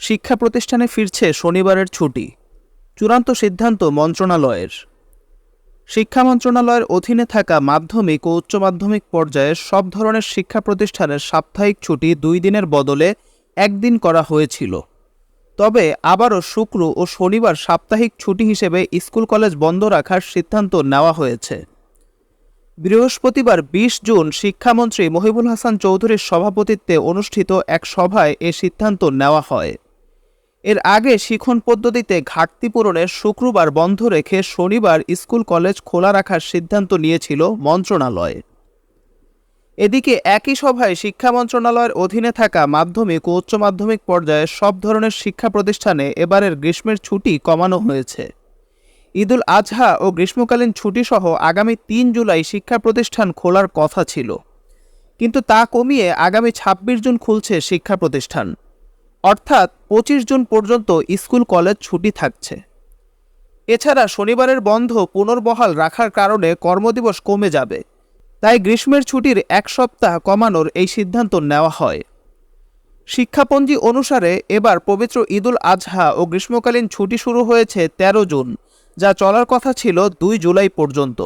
শিক্ষা প্রতিষ্ঠানে ফিরছে শনিবারের ছুটি। চূড়ান্ত সিদ্ধান্ত মন্ত্রণালয়ের। শিক্ষা মন্ত্রণালয়ের অধীনে থাকা মাধ্যমিক ও উচ্চ মাধ্যমিক পর্যায়ের সব ধরনের শিক্ষা প্রতিষ্ঠানের সাপ্তাহিক ছুটি দুই দিনের বদলে একদিন করা হয়েছিল। তবে আবারও শুক্র ও শনিবার সাপ্তাহিক ছুটি হিসেবে স্কুল কলেজ বন্ধ রাখার সিদ্ধান্ত নেওয়া হয়েছে। বৃহস্পতিবার বিশ জুন শিক্ষামন্ত্রী মহিবুল হাসান চৌধুরীর সভাপতিত্বে অনুষ্ঠিত এক সভায় এ সিদ্ধান্ত নেওয়া হয়। এর আগে শিখন পদ্ধতিতে ঘাটতি পূরণে শুক্রবার বন্ধ রেখে শনিবার স্কুল কলেজ খোলা রাখার সিদ্ধান্ত নিয়েছিল মন্ত্রণালয়। এদিকে একই সভায় শিক্ষা মন্ত্রণালয়ের অধীনে থাকা মাধ্যমিক ও উচ্চ মাধ্যমিক পর্যায়ে সব ধরনের শিক্ষা প্রতিষ্ঠানে এবারের গ্রীষ্মের ছুটি কমানো হয়েছে। ঈদুল আজহা ও গ্রীষ্মকালীন ছুটি সহ আগামী তিন জুলাই শিক্ষা প্রতিষ্ঠান খোলার কথা ছিল। কিন্তু তা কমিয়ে আগামী ছাব্বিশ জুন খুলছে শিক্ষা প্রতিষ্ঠান। অর্থাৎ পঁচিশ জুন পর্যন্ত স্কুল কলেজ ছুটি থাকছে। এছাড়া শনিবারের বন্ধ পুনর্বহাল রাখার কারণে কর্মদিবস কমে যাবে। তাই গ্রীষ্মের ছুটির এক সপ্তাহ কমানোর এই সিদ্ধান্ত নেওয়া হয়। শিক্ষাপঞ্জি অনুসারে এবার পবিত্র ঈদুল আজহা ও গ্রীষ্মকালীন ছুটি শুরু হয়েছে ১৩ জুন, যা চলার কথা ছিল দুই জুলাই পর্যন্ত।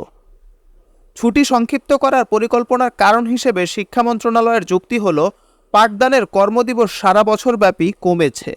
ছুটি সংক্ষিপ্ত করার পরিকল্পনার কারণ হিসেবে শিক্ষা মন্ত্রণালয়ের যুক্তি হল পাঠদানের কর্মদিবস সারা বছর ব্যাপী কমেছে।